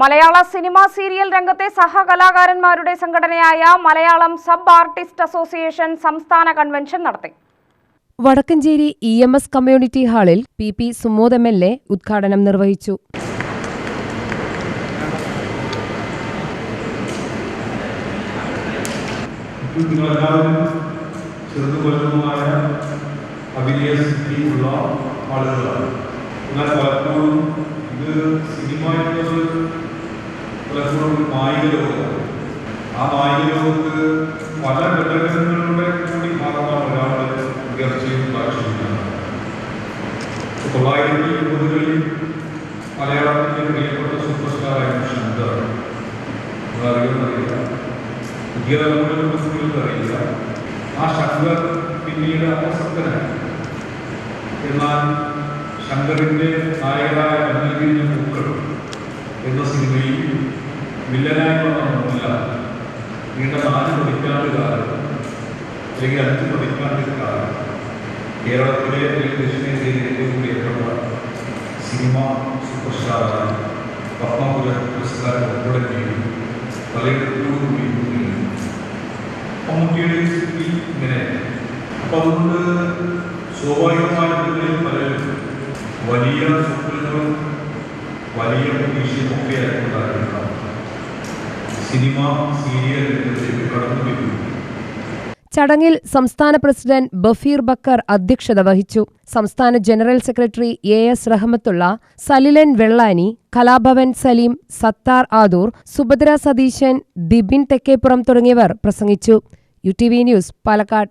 മലയാള cinema serial രംഗത്തെ സഹകലാകാരന്മാരുടെ സംഘടനയായ മലയാളം സബ് ആർട്ടിസ്റ്റ് അസോസിയേഷൻ സംസ്ഥാന കൺവെൻഷൻ നടത്തി. Vadakkanchery E M S community ഹാളിൽ P P Sumod M L A ഉദ്ഘാടനം നിർവഹിച്ചു. അഭിനയ സിദ്ധിയുള്ള ആളുകളാണ്. എന്നാൽ പലപ്പോഴും പലപ്പോഴും മായിക ലോകമാണ് ആ മായിക ലോകത്ത് പല ഘടകങ്ങളുടെ കൂടി ഭാഗമാണ് ഒരാളുടെ ഉയർച്ചയും കാഴ്ചവെക്കുന്നത് തൊള്ളായിരത്തി എഴുപതുകളിൽ മലയാളത്തിന്റെ പ്രിയപ്പെട്ട സൂപ്പർ സ്റ്റാറായിരുന്നു ശങ്കർ. അറിയുന്നറിയില്ല പുതിയ തലമുറകൾക്ക് അറിയില്ല. ആ ശങ്കർ പിന്നീട് അപ്രസക്തനായി എന്നാൽ ശങ്കറിന്റെ നായകനായ മഞ്ഞിരിഞ്ഞ പൂക്കൾ എന്ന സിനിമയിൽ വില്ലനായി വന്ന ഒന്നുമില്ല. നീണ്ട നാല് പതിറ്റാണ്ട് കാലം അല്ലെങ്കിൽ അഞ്ച് പതിറ്റാണ്ട് കാലം കേരളത്തിലെ ദക്ഷിണേന്ത്യയിലെ ഏറ്റവും പ്രിയപ്പെട്ട സിനിമ സൂപ്പർ സ്റ്റാറായി പത്മപുര പുരസ്കാരം ഉൾപ്പെടുകയും പലയിടത്തോടും വീഴുകയും മമ്മൂട്ടിയുടെ സ്ഥിതി ഇങ്ങനെ. അപ്പം അതുകൊണ്ട് സ്വാഭാവികമായിട്ടുള്ള പലരും വലിയ സ്വപ്നങ്ങളും വലിയ പ്രതീക്ഷയും ഒക്കെ ആയിട്ടുണ്ടായിരുന്ന സിനിമ സീരിയൽ ചടങ്ങിൽ സംസ്ഥാന പ്രസിഡന്റ് ബഫീർ ബക്കർ അധ്യക്ഷത വഹിച്ചു. സംസ്ഥാന general secretary A S Rahmathulla Salilan Vellani Kalabhavan Saleem Sathar Adoor Subhadra Satheesan Dibin Thekkeppuram തുടങ്ങിയവർ പ്രസംഗിച്ചു. U T V news Palakkad.